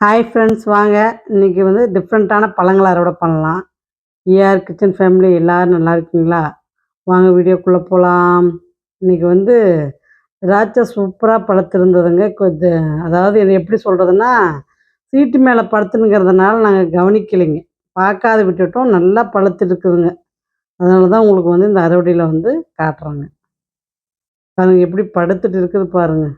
Hi friends வாங்க. இன்றைக்கி வந்து டிஃப்ரெண்ட்டான பழங்களை அறுவடை பண்ணலாம். ஏஆர் கிச்சன் ஃபேமிலி எல்லோரும் நல்லா இருக்கீங்களா? வாங்க வீடியோக்குள்ளே போகலாம் இன்றைக்கி வந்து திராட்சை சூப்பராக பழுத்திருந்ததுங்க. கொஞ்சம் அதாவது என்ன எப்படி சொல்கிறதுன்னா சீட்டு மேலே படுத்துனுங்கிறதுனால நாங்கள் கவனிக்கலைங்க. பார்க்காத விட்டுட்டோம். நல்லா பழுத்துருக்குதுங்க. அதனால தான் உங்களுக்கு வந்து இந்த அறுவடையில் வந்து காட்டுறோங்க. பாருங்கள் எப்படி படுத்துட்டு இருக்குது பாருங்கள்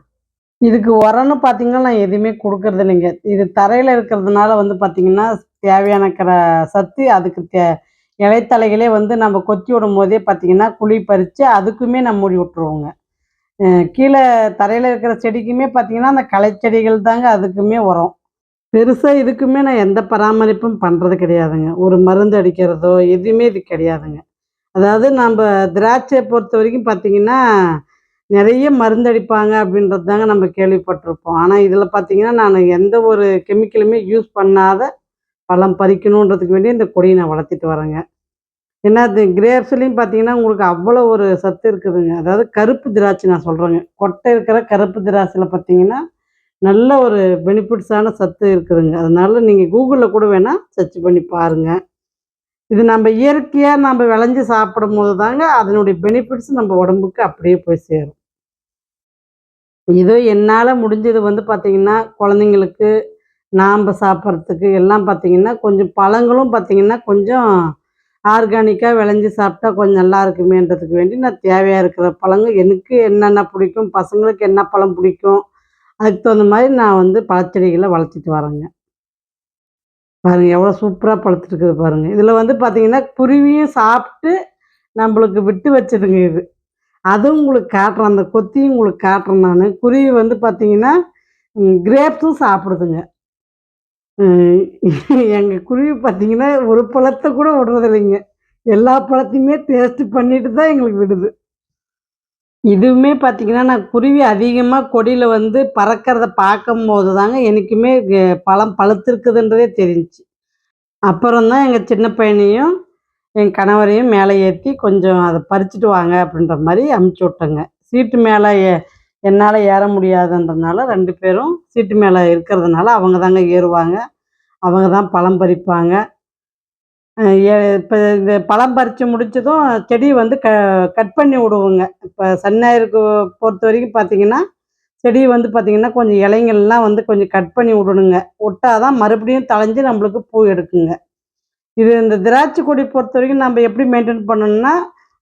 இதுக்கு உரம்னு பார்த்தீங்கன்னா நான் எதுவுமே கொடுக்கறது இல்லைங்க. இது தரையில் இருக்கிறதுனால வந்து பார்த்தீங்கன்னா தேவையான கிற சத்து அதுக்கு தே இலைத்தலைகளே வந்து நம்ம கொத்தி விடும் போதே பார்த்தீங்கன்னா குழி பறித்து அதுக்குமே நம்ம மூடி விட்ருவோங்க கீழே தரையில் இருக்கிற செடிக்குமே பார்த்தீங்கன்னா அந்த களைச்செடிகள் தாங்க அதுக்குமே உரம். பெருசாக இதுக்குமே நான் எந்த பராமரிப்பும் பண்ணுறது கிடையாதுங்க. ஒரு மருந்து அடிக்கிறதோ எதுவுமே இது கிடையாதுங்க. அதாவது நம்ம திராட்சையை பொறுத்த வரைக்கும் பார்த்தீங்கன்னா நிறைய மருந்தடிப்பாங்க அப்படின்றது தாங்க நம்ம கேள்விப்பட்டிருப்போம். ஆனால் இதில் பார்த்தீங்கன்னா நான் எந்த ஒரு கெமிக்கலுமே யூஸ் பண்ணாத பழம் பறிக்கணுன்றதுக்கு வேண்டி இந்த கொடியை நான் வளர்த்திட்டு வரேங்க. ஏன்னா இந்த கிரேப்ஸ்லேயும் பார்த்தீங்கன்னா உங்களுக்கு அவ்வளோ ஒரு சத்து இருக்குதுங்க. அதாவது கருப்பு திராட்சை நான் சொல்கிறேங்க கொட்டை இருக்கிற கருப்பு திராட்சையில் பார்த்தீங்கன்னா நல்ல ஒரு பெனிஃபிட்ஸான சத்து இருக்குதுங்க. அதனால நீங்கள் கூகுளில் கூட வேணால் சர்ச் பண்ணி பாருங்கள் இது நம்ம இயற்கையாக நம்ம விளைஞ்சு சாப்பிடும் போது தாங்க அதனுடைய பெனிஃபிட்ஸ் நம்ம உடம்புக்கு அப்படியே போய் சேரும். இதோ என்னால் முடிஞ்சது வந்து பார்த்திங்கன்னா குழந்தைங்களுக்கு நாம் சாப்பிட்றதுக்கு எல்லாம் பார்த்திங்கன்னா கொஞ்சம் பழங்களும் பார்த்திங்கன்னா கொஞ்சம் ஆர்கானிக்காக விளைஞ்சி சாப்பிட்டா கொஞ்சம் நல்லா இருக்குமேன்றதுக்கு வேண்டி நான் தேவையாக இருக்கிற பழங்கள் எனக்கு என்னென்ன பிடிக்கும் பசங்களுக்கு என்ன பழம் பிடிக்கும் அதுக்கு தகுந்த மாதிரி நான் வந்து பழச்செடிகளை வளர்த்திட்டு வரேங்க. பாருங்கள் எவ்வளோ சூப்பராக பழுத்துருக்குது பாருங்கள் இதில் வந்து பார்த்தீங்கன்னா குருவியும் சாப்பிட்டு நம்மளுக்கு விட்டு வச்சதுங்க இது. அதுவும் உங்களுக்கு காட்டுறேன். அந்த கொத்தியும் உங்களுக்கு காட்டுறேன் நான். குருவி வந்து பார்த்தீங்கன்னா கிரேப்ஸும் சாப்பிடுதுங்க. எங்கள் குருவி பார்த்தீங்கன்னா ஒரு பழத்தை கூட விடுறதில்லைங்க. எல்லா பழத்தையுமே டேஸ்ட் பண்ணிட்டு தான் எங்களுக்கு விடுது. இதுவுமே பார்த்தீங்கன்னா நான் குருவி அதிகமாக கொடியில் வந்து பறக்கிறத பார்க்கும்போது தாங்க எனக்குமே பழம் பழுத்திருக்குதுன்றதே தெரிஞ்சுச்சு. அப்புறம் தான் எங்கள் சின்ன பையனையும் என் கணவரையும் மேலே ஏற்றி கொஞ்சம் அதை பறிச்சுட்டு வாங்க அப்படின்ற மாதிரி அமுச்சு விட்டேங்க. சீட்டு மேலே ஏ என்னால் ஏற முடியாதுன்றதுனால ரெண்டு பேரும் சீட்டு மேலே இருக்கிறதுனால அவங்க தாங்க ஏறுவாங்க. அவங்க தான் பழம் பறிப்பாங்க. இப்போ இந்த பழம் பறித்து முடிச்சதும் செடி வந்து க கட் பண்ணி விடுவோங்க. இப்போ சன்னாயிருக்கு பொறுத்த வரைக்கும் பார்த்தீங்கன்னா செடி வந்து பார்த்தீங்கன்னா கொஞ்சம் இலைங்கள்லாம் வந்து கொஞ்சம் கட் பண்ணி விடணுங்க. விட்டால் தான் மறுபடியும் தளைஞ்சு நம்மளுக்கு பூ எடுக்குங்க. இது இந்த திராட்சை கொடி பொறுத்த வரைக்கும் நம்ம எப்படி மெயின்டைன் பண்ணணும்னா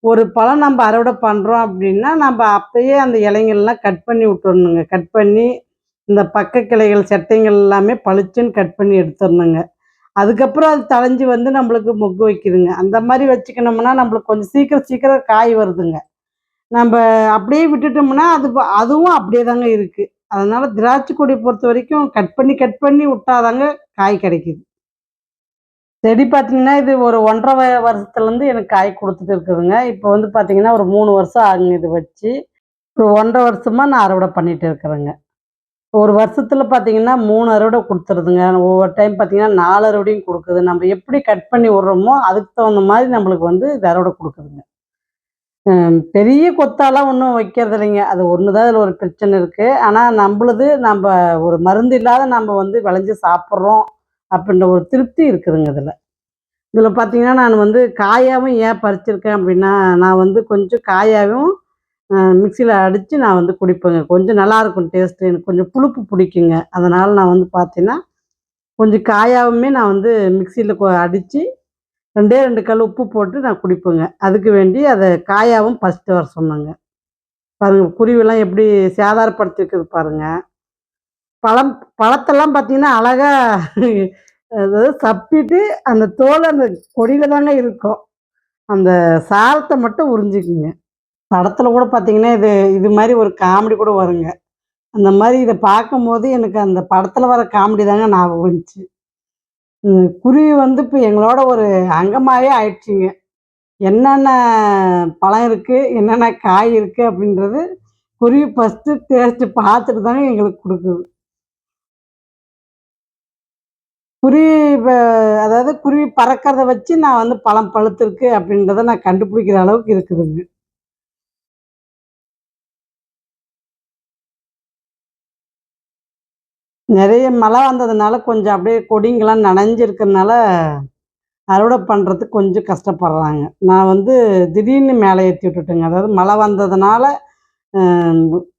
ஒரு பழம் நம்ம அறுவடை பண்ணுறோம் அப்படின்னா நம்ம அப்பயே அந்த இலைங்கள்லாம் கட் பண்ணி விட்டுறணுங்க. கட் பண்ணி இந்த பக்க கிளைகள் செட்டைங்கள் எல்லாமே பளிச்சுன்னு கட் பண்ணி எடுத்துடணுங்க அதுக்கப்புறம் அது தளைஞ்சு வந்து நம்மளுக்கு மொக்கு வைக்குதுங்க. அந்த மாதிரி வச்சுக்கணும்னா நம்மளுக்கு கொஞ்சம் சீக்கிரம் சீக்கிரம் காய் வருதுங்க. நம்ம அப்படியே விட்டுட்டோம்னா அது அதுவும் அப்படியே தாங்க இருக்குது அதனால் திராட்சை கொடி பொறுத்த வரைக்கும் கட் பண்ணி கட் பண்ணி விட்டாதாங்க காய் கிடைக்குது. செடி பார்த்தீங்கன்னா இது ஒரு ஒன்றரை வ- வருஷத்துலேருந்து எனக்கு காய் கொடுத்துட்டு இருக்குதுங்க. இப்போ வந்து பார்த்தீங்கன்னா ஒரு மூணு வருஷம் ஆகுங்க இது வச்சு. ஒரு ஒன்றரை வருஷமாக நான் அறுவடை பண்ணிகிட்டு இருக்கிறேங்க. ஒரு வருஷத்தில் பார்த்தீங்கன்னா மூணு அறுவடை கொடுத்துருதுங்க. ஒவ்வொரு டைம் பார்த்தீங்கன்னா நாலு அறுவடையும் கொடுக்குது. நம்ம எப்படி கட் பண்ணி விட்றோமோ அதுக்கு தகுந்த மாதிரி நம்மளுக்கு வந்து இது அறுவடை கொடுக்குதுங்க. பெரிய கொத்தாலாம் ஒன்றும் வைக்கிறது இல்லைங்க. அது ஒன்று தான் இதில் ஒரு பிரச்சனை இருக்குது ஆனால் நம்மளுது நம்ம ஒரு மருந்து இல்லாத நம்ம வந்து விளைஞ்சு சாப்பிட்றோம். அப்படின்ற ஒரு திருப்தி இருக்குதுங்க இதில். இதில் பார்த்தீங்கன்னா நான் வந்து காயாகவும் ஏன் பறிச்சிருக்கேன் அப்படின்னா நான் வந்து கொஞ்சம் காயாகவும் மிக்சியில் அடித்து நான் வந்து குடிப்பேங்க. கொஞ்சம் நல்லாயிருக்கும் டேஸ்ட்டு. எனக்கு கொஞ்சம் புளிப்பு பிடிக்குங்க. அதனால் நான் வந்து பார்த்தீங்கன்னா கொஞ்சம் காயாகவுமே நான் வந்து மிக்சியில் அடித்து ரெண்டே ரெண்டு கல் உப்பு போட்டு நான் குடிப்பேங்க. அதுக்கு வேண்டி அதை காயாகவும் ஃபஸ்ட்டு வர சொன்னாங்க. பாருங்கள் குருவிலாம் எப்படி சேதாரப்படுத்திருக்குது பாருங்கள் பழம் பழத்தெல்லாம் பார்த்தீங்கன்னா அழகா அதாவது சப்பிட்டு அந்த தோல் அந்த கொடியில் தாங்க இருக்கும். அந்த சாரத்தை மட்டும் உறிஞ்சிக்குங்க. படத்தில் கூட பார்த்தீங்கன்னா இது இது மாதிரி ஒரு காமெடி கூட வருங்க. அந்த மாதிரி இதை பார்க்கும்போது எனக்கு அந்த படத்தில் வர காமெடி தாங்க ஞாபகம் வந்துச்சு. குருவி வந்து இப்போ எங்களோட ஒரு அங்கமாகவே ஆயிடுச்சுங்க. என்னென்ன பழம் இருக்குது என்னென்ன காய் இருக்குது அப்படின்றது குருவி ஃபஸ்ட்டு டேஸ்ட்டு பார்த்துட்டு தாங்க எங்களுக்கு கொடுக்குது. குருவி இப்போ அதாவது குருவி பறக்கிறத வச்சு நான் வந்து பழம் பழுத்திருக்கு அப்படின்றத நான் கண்டுபிடிக்கிற அளவுக்கு இருக்குதுங்க. நிறைய மழை வந்ததுனால கொஞ்சம் அப்படியே கொடிங்கெல்லாம் நனைஞ்சிருக்கிறதுனால அறுவடை பண்ணுறதுக்கு கொஞ்சம் கஷ்டப்படுறாங்க. நான் வந்து திடீர்னு மேலே ஏற்றி விட்டுட்டேங்க. அதாவது மழை வந்ததுனால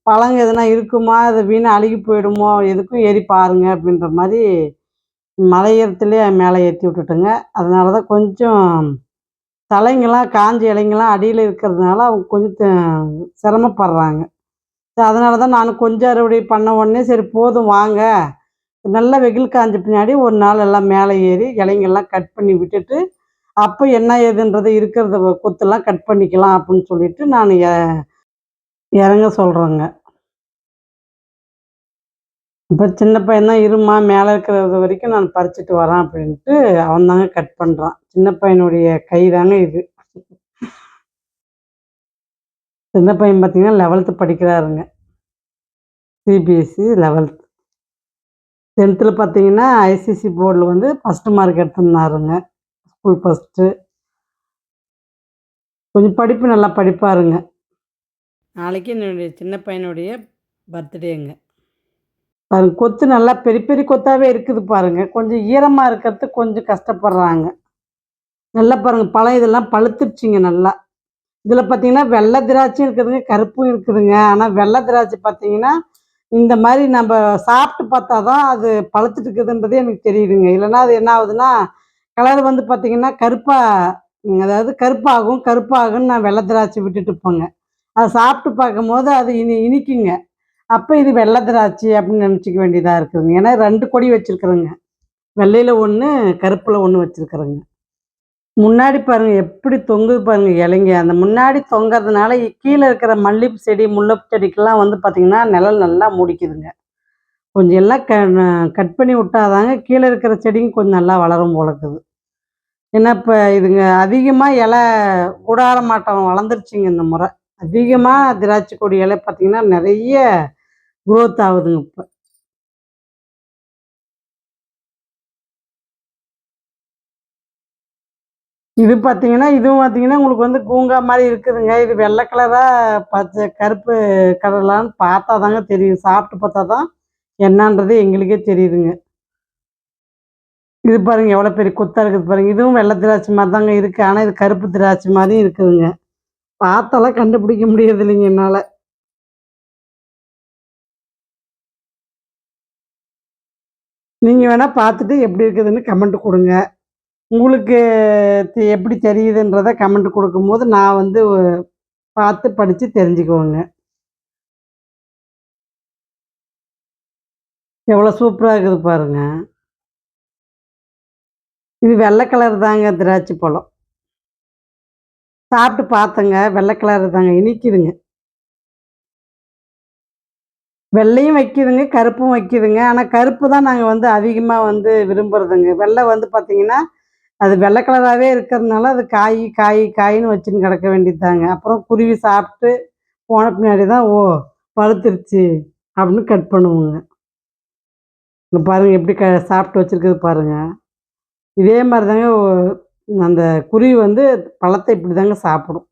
பழங்க எதுனா இருக்குமா? அது வீணாக அழுகி போயிடுமோ? எதுக்கும் ஏறி பாருங்க அப்படின்ற மாதிரி மலையத்துலேயே மேலே ஏற்றி விட்டுட்டுங்க. அதனால தான் கொஞ்சம் தலைங்கெல்லாம் காஞ்ச இலைங்கெல்லாம் அடியில் இருக்கிறதுனால அவங்க கொஞ்சம் சிரமப்படுறாங்க. அதனால தான் நான் கொஞ்சம் அறுவடை பண்ண உடனே சரி போதும் வாங்க. நல்லா வெயில் காஞ்ச பின்னாடி ஒரு நாள் எல்லாம் மேலே ஏறி இலைங்கெல்லாம் கட் பண்ணி விட்டுட்டு அப்போ என்ன ஏதுன்றது இருக்கிறத வ- கொத்தெல்லாம் கட் பண்ணிக்கலாம் அப்படின்னு சொல்லிட்டு நான் இறங்க சொல்கிறேங்க இப்போ சின்ன பையன் இருமா மேலே இருக்கிறது வரைக்கும் நான் பறிச்சுட்டு வரேன் அப்படின்ட்டு அவன் தாங்க கட் பண்ணுறான் சின்ன பையனுடைய கை தாங்க இது. சின்ன பையன் பார்த்தீங்கன்னா லெவல்த்து படிக்கிறாருங்க. சிபிஎஸ்சி லெவல்த் டென்த்தில் பார்த்தீங்கன்னா ஐசிசி போர்டில் வந்து ஃபஸ்ட்டு மார்க் எடுத்துருந்தாருங்க. ஸ்கூல் ஃபஸ்ட்டு கொஞ்சம் படிப்பு நல்லா படிப்பாருங்க. நாளைக்கு என்னுடைய சின்ன பையனுடைய பர்த்டேங்க பாருங்க கொத்து நல்லா பெரிய பெரிய கொத்தாவே இருக்குது பாருங்க. கொஞ்சம் ஈரமாக இருக்கிறது கொஞ்சம் கஷ்டப்படுறாங்க. நல்லா பாருங்க பழம் இதெல்லாம் பழுத்துருச்சிங்க நல்லா. இதில் பார்த்தீங்கன்னா வெள்ளை திராட்சையும் இருக்குதுங்க கருப்பும் இருக்குதுங்க. ஆனால் வெள்ளை திராட்சை பார்த்தீங்கன்னா இந்த மாதிரி நம்ம சாப்பிட்டு பார்த்தா தான் அது பழுத்துட்டு இருக்குதுன்றது எனக்கு தெரியுதுங்க. இல்லைன்னா அது என்ன ஆகுதுன்னா கலர் வந்து பார்த்தீங்கன்னா கருப்பாக அதாவது கருப்பாகும் கருப்பாகும்னு நான் வெள்ளை திராட்சை விட்டுட்டு போங்க அதை சாப்பிட்டு பார்க்கும்போது அது இனி இனிக்குங்க. அப்போ இது வெள்ளை திராட்சை அப்படின்னு நினச்சிக்க வேண்டியதாக இருக்குதுங்க ஏன்னா ரெண்டு கொடி வச்சுருக்குறேங்க. வெள்ளையில் ஒன்று கருப்பில் ஒன்று வச்சுருக்குறேங்க. முன்னாடி பாருங்க எப்படி தொங்குது பாருங்கள் இலைங்க. அந்த முன்னாடி தொங்குறதுனால கீழே இருக்கிற மல்லிகைப்பூ செடி முல்லைப்பூ செடிக்கெல்லாம் வந்து பார்த்திங்கன்னா நிழல் நல்லா முடிக்குதுங்க. கொஞ்சம் எல்லாம் க கட் பண்ணி விட்டாதாங்க கீழே இருக்கிற செடிங்க கொஞ்சம் நல்லா வளரும் போல இருக்குது. ஏன்னா இப்போ இதுங்க அதிகமாக இலை கூடார மாட்டம் வளர்ந்துருச்சுங்க இந்த முறை. அதிகமாக திராட்சை கொடி இலை பார்த்தீங்கன்னா நிறைய குரோத் ஆகுதுங்க இப்போ. இது பார்த்தீங்கன்னா இதுவும் பார்த்தீங்கன்னா உங்களுக்கு வந்து கூங்கா மாதிரி இருக்குதுங்க. இது வெள்ளை கலராக பச்சை கருப்பு கலர்லான்னு பார்த்தா தாங்க தெரியும். சாப்பிட்டு பார்த்தா தான் என்னன்றது எங்களுக்கே தெரியுதுங்க. இது பாருங்க எவ்வளோ பெரிய குத்தாக இருக்குது பாருங்க. இதுவும் வெள்ளை திராட்சை மாதிரி தாங்க இருக்குது ஆனால் இது கருப்பு திராட்சை மாதிரியும் இருக்குதுங்க. பார்த்தாலாம் கண்டுபிடிக்க முடியறது இல்லைங்க என்னால். நீங்கள் வேணால் பார்த்துட்டு எப்படி இருக்குதுன்னு கமெண்ட் கொடுங்க. உங்களுக்கு எப்படி தெரியுதுன்றத கமெண்ட் கொடுக்கும்போது நான் வந்து பார்த்து படித்து தெரிஞ்சுக்குவேங்க. எவ்வளோ சூப்பராக இருக்குது பாருங்க. இது வெள்ளை கலர் தாங்க திராட்சை பழம். சாப்பிட்டு பார்த்தேங்க வெள்ளை கலர் தாங்க இனிக்குதுங்க. வெள்ளையும் வைக்கிதுங்க கருப்பும் வைக்கிதுங்க. ஆனால் கருப்பு தான் நாங்கள் வந்து அதிகமாக வந்து விரும்புகிறதுங்க வெள்ளை வந்து பார்த்தீங்கன்னா அது வெள்ளை கலராகவே இருக்கிறதுனால அது காய் காய் காயின்னு வச்சுன்னு கிடக்க வேண்டியதுதாங்க. அப்புறம் குருவி சாப்பிட்டு போன பின்னாடி தான் ஓ பழுத்துருச்சு அப்படின்னு கட் பண்ணுவோங்க. இங்கே பாருங்கள் எப்படி க சாப்பிட்டு வச்சுருக்குது பாருங்கள் இதே மாதிரி தாங்க ஓ- அந்த குருவி வந்து பழத்தை இப்படி தாங்க சாப்பிடும்.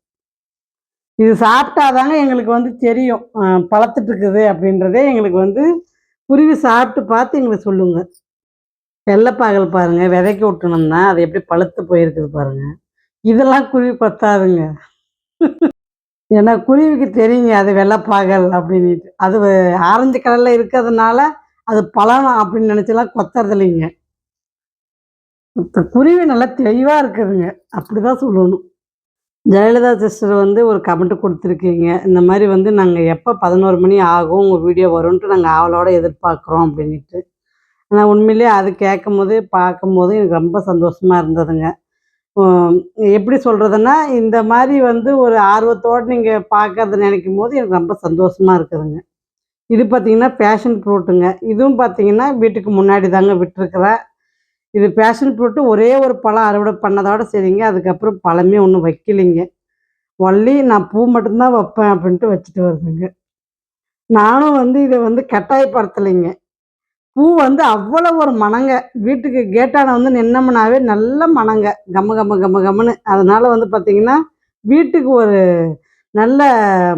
இது சாப்பிட்டாதாங்க எங்களுக்கு வந்து தெரியும். அஹ், இருக்குது அப்படின்றதே எங்களுக்கு வந்து குருவி சாப்பிட்டு பார்த்து எங்களுக்கு சொல்லுங்க. வெள்ளைப்பாகல் பாருங்க விதைக்க விட்டணும்னா அது எப்படி பழுத்து போயிருக்குது பாருங்க. இதெல்லாம் குருவி பத்தாதுங்க. ஏன்னா குருவிக்கு தெரியுங்க அது வெள்ளைப்பாகல் அப்படின்ட்டு அது ஆரஞ்சு கலரில் இருக்கிறதுனால அது பழம் அப்படின்னு நினச்செல்லாம் கொத்துறது இல்லைங்க. குருவி நல்லா தெளிவாக இருக்குதுங்க. அப்படிதான் சொல்லணும். ஜெயலலிதா சிஸ்டர் வந்து ஒரு கமெண்ட் கொடுத்துருக்கீங்க. இந்த மாதிரி வந்து நாங்கள் எப்போ பதினோரு மணி ஆகும் உங்கள் வீடியோ வரும்ன்ட்டு நாங்கள் ஆவலோட எதிர்பார்க்குறோம் அப்படின்ட்டு ஆனால் உண்மையிலேயே அது கேட்கும் போது பார்க்கும்போது எனக்கு ரொம்ப சந்தோஷமாக இருந்ததுங்க. எப்படி சொல்கிறதுன்னா இந்த மாதிரி வந்து ஒரு ஆர்வத்தோடு நீங்கள் பார்க்கறது நினைக்கும் போது எனக்கு ரொம்ப சந்தோஷமாக இருக்குதுங்க. இது பார்த்தீங்கன்னா பேஷன் ஃப்ரூட்டுங்க இதுவும் பார்த்தீங்கன்னா வீட்டுக்கு முன்னாடி தாங்க விட்டுருக்குறேன். இது பேஷன் ஃப்ரூட்டு ஒரே ஒரு பழம் அறுவடை பண்ணதோட சரிங்க. அதுக்கப்புறம் பழமே ஒன்றும் வைக்கலைங்க. ஒன்லி நான் பூ மட்டும்தான் வைப்பேன் அப்படின்ட்டு வச்சுட்டு வருதுங்க. நானும் வந்து இதை வந்து கட்டாயப்படுத்தலைங்க. பூ வந்து அவ்வளோ ஒரு மணங்க. வீட்டுக்கு கேட்டான வந்து நின்னமுனாவே நல்ல மணங்க. கம கம கம கமன்னு. அதனால வந்து பார்த்தீங்கன்னா வீட்டுக்கு ஒரு நல்ல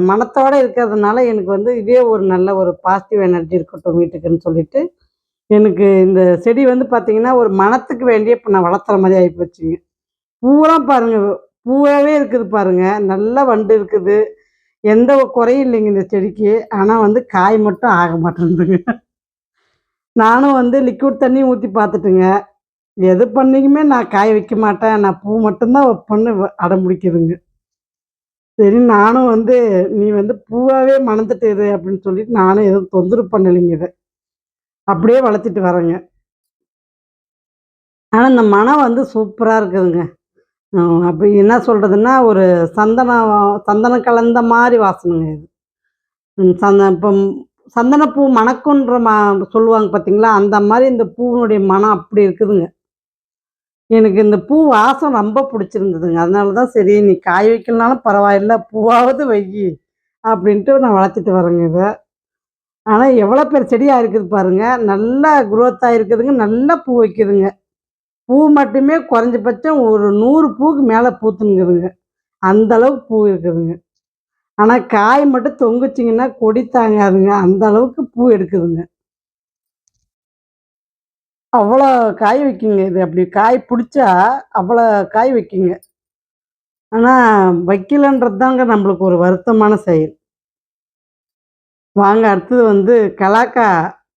மனத்தோடு இருக்கிறதுனால எனக்கு வந்து இதே ஒரு நல்ல ஒரு பாசிட்டிவ் எனர்ஜி இருக்கட்டும் வீட்டுக்குன்னு சொல்லிட்டு எனக்கு இந்த செடி வந்து பார்த்தீங்கன்னா, ஒரு மணத்துக்கு வேண்டிய இப்போ நான் வளர்த்துற மாதிரி ஆகி போச்சுங்க பூவெல்லாம் பாருங்க, பூவாகவே இருக்குது பாருங்க. நல்ல வண்டு இருக்குது. எந்த ஒரு குறையும் இல்லைங்க இந்த செடிக்கு. ஆனால் வந்து காய் மட்டும் ஆக மாட்டேன்துங்க. நானும் வந்து லிக்விட் தண்ணி ஊற்றி பார்த்துட்டுங்க. எது பண்ணிக்குமே நான் காய வைக்க மாட்டேன். நான் பூ மட்டும்தான் தான் வ அடம் பிடிக்குதுங்க. சரி நானும் வந்து, "நீ வந்து பூவாகவே மணந்துட்டு இரு" அப்படின்னு சொல்லிட்டு நானும் எதுவும் தொந்தரவு பண்ணலைங்க இதை அப்படியே வளர்த்துட்டு வரேங்க. ஆனால் இந்த மனம் வந்து சூப்பராக இருக்குதுங்க. அப்படி என்ன சொல்கிறதுன்னா ஒரு சந்தனம் சந்தனம் கலந்த மாதிரி வாசனைங்க இது. சந்த இப்போ சந்தனப்பூ மணக்குன்ற மா சொல்லுவாங்க பார்த்தீங்களா? அந்த மாதிரி இந்த பூவினுடைய மனம் அப்படி இருக்குதுங்க. எனக்கு இந்த பூ வாசம் ரொம்ப பிடிச்சிருந்ததுங்க அதனால தான் சரி நீ காய வைக்கலனாலும் பரவாயில்ல, பூவாவது வை அப்படின்ட்டு நான் வளர்த்துட்டு வரேங்க இதை ஆனால் எவ்வளோ பேர் செடியாக இருக்குது பாருங்க. நல்லா குரோத்தாக இருக்குதுங்க நல்லா பூ வைக்குதுங்க. பூ மட்டுமே குறைஞ்சபட்சம் ஒரு 100 பூவுக்கு மேல பூத்துன்னுக்குதுங்க. அந்தளவுக்கு பூ இருக்குதுங்க. ஆனால் காய் மட்டும் தொங்குச்சிங்கன்னா கொடி தாங்காதுங்க. அந்த அளவுக்கு பூ எடுக்குதுங்க. அவ்வளோ காய் வைக்குங்க இது. அப்படி காய் பிடிச்சா அவ்வளோ காய் வைக்குங்க. ஆனால் வைக்கலன்றது தாங்க நம்மளுக்கு ஒரு வருத்தமான செயல். வாங்க அடுத்தது வந்து கலாக்கா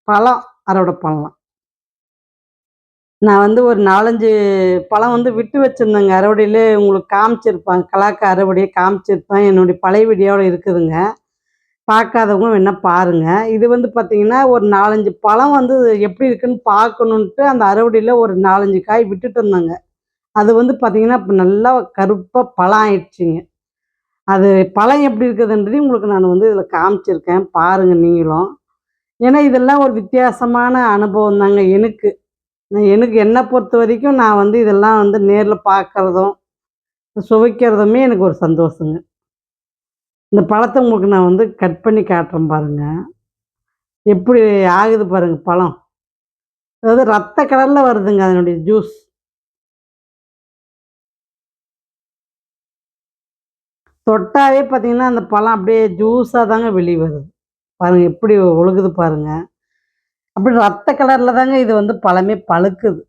பழம் அறுவடை பண்ணலாம். நான் வந்து ஒரு 4, 5 பழம் வந்து விட்டு வச்சுருந்தேங்க அறுவடையில் உங்களுக்கு காமிச்சிருப்பேன். கலாக்கா அறுவடையை காமிச்சிருப்பேன். என்னுடைய பழைய வீடியோவில் இருக்குதுங்க. பார்க்காதவங்க வேணால் பாருங்க. இது வந்து பார்த்தீங்கன்னா, ஒரு 4, 5 பழம் வந்து எப்படி இருக்குன்னு பார்க்கணுன்ட்டு அந்த அறுவடையில் ஒரு 4, 5 காய் விட்டுட்டு இருந்தேங்க. அது வந்து பார்த்தீங்கன்னா, இப்போ நல்லா கருப்பாக பழம் ஆயிடுச்சுங்க. அது பழம் எப்படி இருக்குதுன்றதையும் உங்களுக்கு நான் வந்து இதில் காமிச்சிருக்கேன். பாருங்கள் நீங்களும். ஏன்னா இதெல்லாம் ஒரு வித்தியாசமான அனுபவம் தாங்க எனக்கு. எனக்கு என்னை பொறுத்த வரைக்கும் நான் வந்து இதெல்லாம் வந்து நேரில் பார்க்கறதும், சுவைக்கிறதுமே எனக்கு ஒரு சந்தோஷங்க. இந்த பழத்தை உங்களுக்கு நான் வந்து கட் பண்ணி காட்டுறேன் பாருங்க. எப்படி ஆகுது பாருங்க பழம். அதாவது ரத்த கடலில் வருதுங்க அதனுடைய ஜூஸ். தொட்டாவே பார்த்தீங்கன்னா, அந்த பழம் அப்படியே ஜூஸாக தாங்க வெளியே வருது. பாருங்கள் எப்படி ஒழுகுது பாருங்க. அப்படி ரத்த கலரில் தாங்க இது வந்து பழமே பழுக்குது.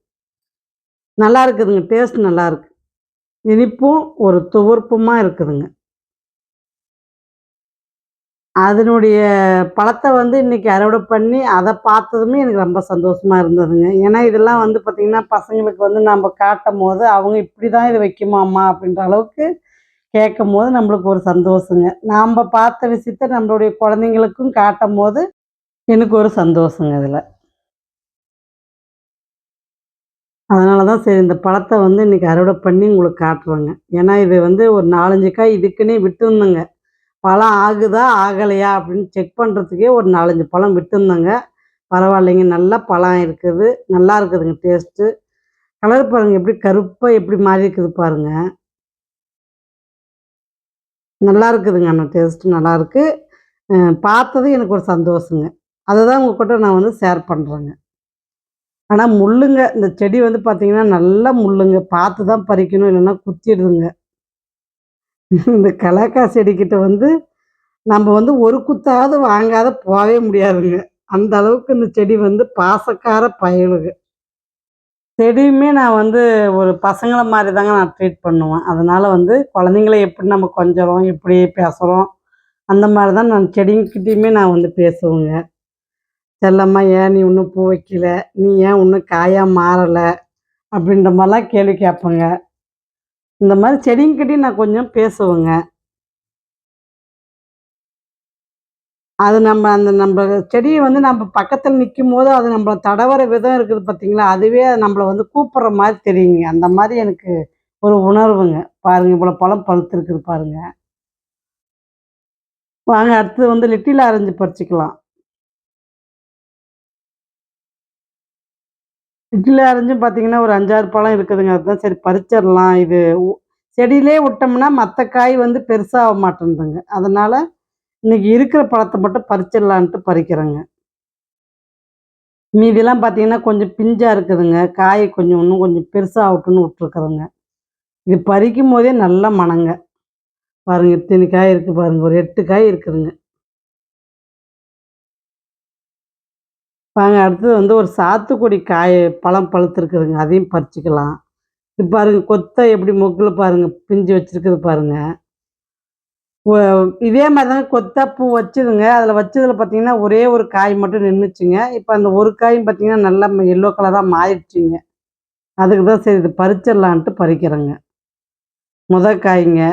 நல்லா இருக்குதுங்க. டேஸ்ட் நல்லா இருக்கு. இனிப்பும் ஒரு துவர்ப்புமாக இருக்குதுங்க. அதனுடைய பழத்தை வந்து இன்னைக்கு அறுவடை பண்ணி, அதை பார்த்ததுமே எனக்கு ரொம்ப சந்தோஷமாக இருந்ததுங்க. ஏன்னா இதெல்லாம் வந்து பார்த்திங்கன்னா பசங்களுக்கு வந்து நம்ம காட்டும் போது அவங்க இப்படி தான் இதை வைக்குமாம்மா அப்படின்ற அளவுக்கு கேட்கும்போது நம்மளுக்கு ஒரு சந்தோஷங்க. நாம்ப பார்த்த விஷயத்த நம்மளுடைய குழந்தைங்களுக்கும் காட்டும் போது எனக்கு ஒரு சந்தோஷங்க இதில் அதனால தான் சரி இந்த பழத்தை வந்து இன்னைக்கு அறுவடை பண்ணி உங்களுக்கு காட்டுறேங்க. ஏன்னா இது வந்து ஒரு 4, 5 காய் இதுக்குன்னே விட்டுருந்தேங்க. பழம் ஆகுதா? ஆகலையா? அப்படின்னு செக் பண்ணுறதுக்கே ஒரு 4, 5 பழம் விட்டுருந்தேங்க. பரவாயில்லைங்க. நல்லா பழம் இருக்குது. நல்லா இருக்குதுங்க டேஸ்ட்டு. கலர் பாருங்க எப்படி கருப்பாக எப்படி மாறி இருக்குது பாருங்க. நல்லா இருக்குதுங்க. ஆனா டேஸ்ட்டு நல்லாயிருக்கு. பார்த்தது எனக்கு ஒரு சந்தோஷங்க. அதை தான் கூட நான் வந்து ஷேர் பண்ணுறேங்க ஆனால் முள்ளுங்க. இந்த செடி வந்து பார்த்தீங்கன்னா, நல்லா முள்ளுங்க. பார்த்து தான் பறிக்கணும். இல்லைன்னா குத்திடுதுங்க. இந்த கலாக்காய் செடிக்கிட்ட வந்து, நம்ம வந்து ஒரு குத்தாவது வாங்காத போகவே முடியாதுங்க. அந்த அளவுக்கு இந்த செடி வந்து பாசக்கார பயலுங்க செடியுமே நான் வந்து ஒரு பசங்களை மாதிரி தாங்க நான் ட்ரீட் பண்ணுவேன். அதனால் வந்து குழந்தைங்கள எப்படி நம்ம கொஞ்சம் எப்படி பேசுகிறோம் அந்த மாதிரி தான் நான் செடிங்ககிட்டயுமே நான் வந்து பேசுவேங்க. "செல்லம்மா ஏன் நீ இன்னும் பூ வைக்கல? நீ ஏன் இன்னும் காயாக மாறலை அப்படின்ற மாதிரிலாம் கேள்வி கேட்பேங்க. இந்த மாதிரி செடிங்ககிட்டயும் நான் கொஞ்சம் பேசுவேங்க. அது நம்ம அந்த நம்ம செடியை வந்து நம்ம பக்கத்தில் நிற்கும் போது அது நம்மளை தடவர விதம் இருக்குது பார்த்தீங்களா? அதுவே நம்மள வந்து கூப்பிட்ற மாதிரி தெரியுங்க. அந்த மாதிரி எனக்கு ஒரு உணர்வுங்க. பாருங்க இவ்வளோ பழம் பழுத்திருக்குது பாருங்க. வாங்க அடுத்தது வந்து லிட்டில் ஆரஞ்சு பறிச்சுக்கலாம். லிட்டில் ஆரஞ்சும் பார்த்தீங்கன்னா, ஒரு 5, 6 பழம் இருக்குதுங்க. அதுதான் சரி பறிச்சிடலாம் இது உ விட்டோம்னா, மற்ற காய் வந்து பெருசாக மாட்டேன்துங்க. அதனால் இன்னைக்கு இருக்கிற பழத்தை மட்டும் பறிச்சிடலான்ட்டு பறிக்கிறேங்க. மீதிலாம் பார்த்தீங்கன்னா, கொஞ்சம் பிஞ்சாக இருக்குதுங்க. காய் கொஞ்சம் இன்னும் கொஞ்சம் பெருசாகட்டும்னு விட்டுருக்குறேங்க. இது பறிக்கும்போதே நல்ல மணங்க. பாருங்க இத்தனை காய் இருக்குது பாருங்க. ஒரு எட்டு காய் இருக்குதுங்க. பாருங்க அடுத்தது வந்து ஒரு சாத்துக்குடி காய் பழம் பழுத்துருக்குதுங்க அதையும் பறிச்சிக்கலாம் இது பாருங்க கொத்தை எப்படி மொக்கில் பாருங்க பிஞ்சு வச்சிருக்குது பாருங்கள் இதே மாதிரி தாங்க கொத்தா பூ வச்சுதுங்க. அதில் வச்சதில் பார்த்தீங்கன்னா ஒரே ஒரு காய் மட்டும் நின்றுச்சுங்க இப்போ அந்த ஒரு காயும் பார்த்தீங்கன்னா நல்லா எல்லோ கலராக மாறிடுச்சுங்க. அதுக்கு தான் சரி இது பறிச்சிடலான்ட்டு பறிக்கிறேங்க. முத காய்ங்க.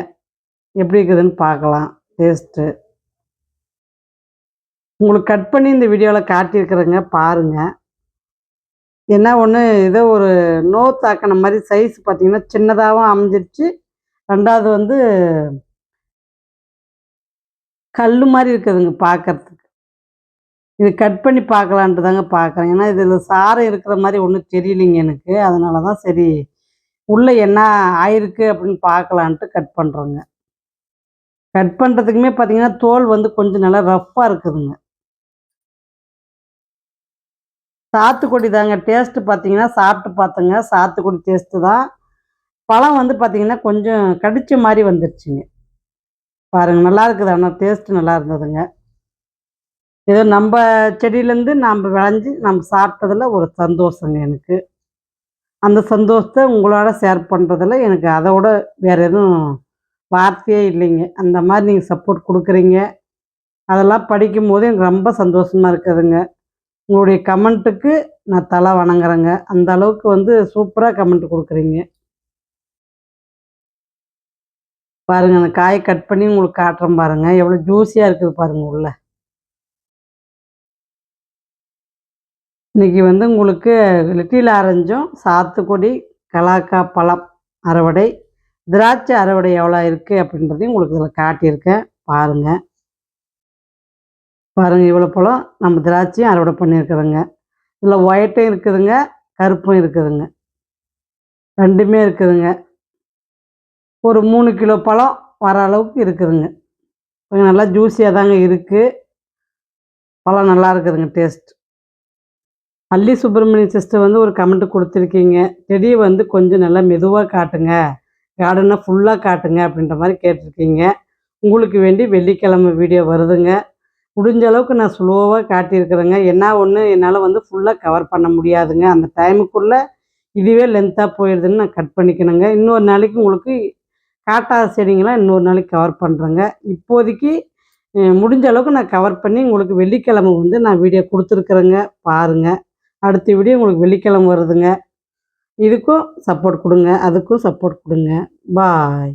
எப்படி இருக்குதுன்னு பார்க்கலாம் டேஸ்ட்டு உங்களுக்கு கட் பண்ணி இந்த வீடியோவில் காட்டியிருக்கிறேங்க. பாருங்க. என்ன ஒன்று ஏதோ ஒரு நோ தாக்கின மாதிரி சைஸ் பார்த்தீங்கன்னா சின்னதாகவும் அமைஞ்சிருச்சு. ரெண்டாவது வந்து கல் மாதிரி இருக்குதுங்க பார்க்கறதுக்கு இது கட் பண்ணி பார்க்கலான்ட்டு தாங்க பார்க்குறேன் ஏன்னா இதில் சாரம் இருக்கிற மாதிரி ஒன்றும் தெரியலைங்க எனக்கு. அதனால தான் சரி உள்ளே என்ன ஆயிருக்கு அப்படின்னு பார்க்கலான்ட்டு கட் பண்ணுறோங்க கட் பண்ணுறதுக்குமே பார்த்தீங்கன்னா தோல் வந்து கொஞ்சம் நல்லா ரஃப்பாக இருக்குதுங்க. சாத்துக்குடி தாங்க. டேஸ்ட்டு பார்த்தீங்கன்னா சாப்பிட்டு பார்த்துங்க சாத்துக்குடி டேஸ்ட்டு தான். பழம் வந்து பார்த்தீங்கன்னா கொஞ்சம் கடிச்ச மாதிரி வந்துருச்சுங்க. பாருங்க நல்லா இருக்குது ஆனால் டேஸ்ட்டு நல்லா இருந்ததுங்க. ஏதோ நம்ம செடியிலேருந்து நம்ம விளைஞ்சி நம்ம சாப்பிட்டதில் ஒரு சந்தோஷங்க எனக்கு. அந்த சந்தோஷத்தை உங்களோட ஷேர் பண்ணுறதுல எனக்கு அதோட வேறு எதுவும் வார்த்தையே இல்லைங்க. அந்த மாதிரி நீங்கள் சப்போர்ட் கொடுக்குறீங்க. அதெல்லாம் படிக்கும் போது எனக்கு ரொம்ப சந்தோஷமாக இருக்குதுங்க. உங்களுடைய கமெண்ட்டுக்கு நான் தலை வணங்குறேங்க. அந்த அளவுக்கு வந்து சூப்பராக கமெண்ட் கொடுக்குறீங்க. பாருங்க அந்த காயை கட் பண்ணி உங்களுக்கு காட்டுறேன் பாருங்க. எவ்வளோ ஜூஸியாக இருக்குது பாருங்க உள்ள. இன்னைக்கு வந்து உங்களுக்கு லிட்டில் ஆரஞ்சும் சாத்துக்குடி கலாக்கா பழம் அறுவடை திராட்சை அறுவடை எவ்வளோ இருக்குது அப்படின்றதையும் உங்களுக்கு இதில் காட்டியிருக்கேன். பாருங்கள் பாருங்கள் இவ்வளோ பழம் நம்ம திராட்சையும் அறுவடை பண்ணியிருக்கிறோங்க. இதில் ஒயிட்டும் இருக்குதுங்க கருப்பும் இருக்குதுங்க. ரெண்டுமே இருக்குதுங்க. ஒரு மூணு கிலோ பழம் வர அளவுக்கு இருக்குதுங்க. கொஞ்சம் நல்லா ஜூஸியாக தாங்க இருக்குது பழம் நல்லா இருக்குதுங்க டேஸ்ட் அல்லி சுப்பிரமணிய சிஸ்டர் வந்து ஒரு கமெண்ட் கொடுத்துருக்கீங்க. செடியை வந்து கொஞ்சம் நல்லா மெதுவாக காட்டுங்க. கார்டனை ஃபுல்லாக காட்டுங்க அப்படின்ற மாதிரி கேட்டிருக்கீங்க. உங்களுக்கு வேண்டி வெள்ளிக்கிழமை வீடியோ வருதுங்க. முடிஞ்ச அளவுக்கு நான் ஸ்லோவாக காட்டியிருக்கிறேங்க. என்ன ஒன்று என்னால் வந்து ஃபுல்லாக கவர் பண்ண முடியாதுங்க. அந்த டைமுக்குள்ளே இதுவே லென்த்தாக போயிடுதுன்னு நான் கட் பண்ணிக்கணுங்க. இன்னொரு நாளைக்கு உங்களுக்கு காட்டாத செடிங்களாம் இன்னொரு நாளைக்கு கவர் பண்ணுறேங்க இப்போதைக்கு முடிஞ்ச அளவுக்கு நான் கவர் பண்ணி உங்களுக்கு வெள்ளிக்கிழமை வந்து நான் வீடியோ கொடுத்துருக்குறேங்க. பாருங்கள் அடுத்த வீடியோ உங்களுக்கு வெள்ளிக்கிழமை வருதுங்க. இதுக்கும் சப்போர்ட் கொடுங்க. அதுக்கும் சப்போர்ட் கொடுங்க. பாய்